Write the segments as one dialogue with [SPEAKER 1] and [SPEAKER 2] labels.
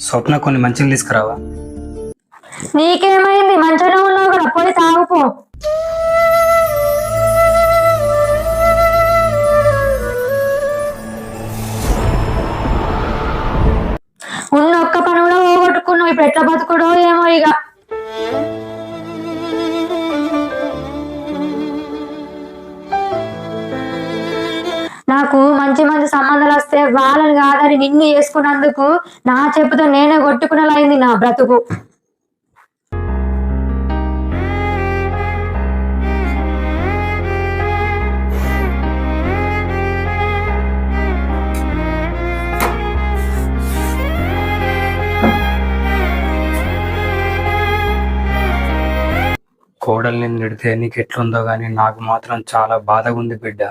[SPEAKER 1] స్వప్న కొన్ని మంచిగా తీసుకురావా?
[SPEAKER 2] నీకేమైంది? మంచిగా ఉన్నావు కదా. పోయి తాగుపో. ఉన్న ఒక్క పని కూడా పోగొట్టుకున్నావు. ఇప్పుడు ఎట్లా బతుకుడో ఏమో ఇక. నాకు మంచి మంచి సంబంధాలు వస్తే వాళ్ళని కాదని నిన్ను చేసుకున్నందుకు నా చెప్పుతో నేనే కొట్టుకునేలా నా బ్రతుకు.
[SPEAKER 1] కోడల్ని నిడితే నీకు ఎట్లుందో కానీ నాకు మాత్రం చాలా బాధగా ఉంది బిడ్డ.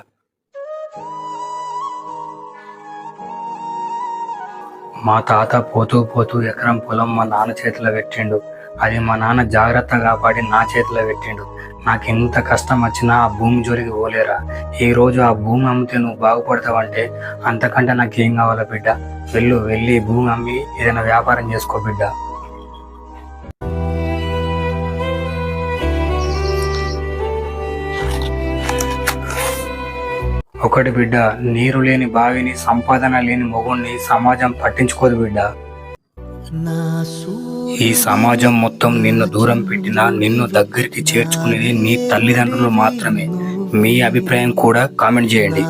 [SPEAKER 1] మా తాత పోతూ పోతూ ఎకరం పొలం మా నాన్న చేతిలో పెట్టిండు. అది మా నాన్న జాగ్రత్త కాపాడి నా చేతిలో పెట్టిండు. నాకు ఎంత కష్టం వచ్చినా ఆ భూమి జోలికి పోలేరా? ఈ రోజు ఆ భూమి అమ్మితే నువ్వు బాగుపడతావంటే అంతకంటే నాకేం కావాలా బిడ్డ? వెళ్ళు వెళ్ళి భూమి అమ్మి ఏదైనా వ్యాపారం చేసుకో బిడ్డ. ఒకటి బిడ్డ నీరు లేని బావిని సంపాదన లేని మొగుణ్ణి సమాజం పట్టించుకోదు బిడ్డ. ఈ సమాజం మొత్తం నిన్ను దూరం పెట్టినా నిన్ను దగ్గరికి చేర్చుకునేది నీ తల్లిదండ్రులు మాత్రమే. మీ అభిప్రాయం కూడా కామెంట్ చేయండి.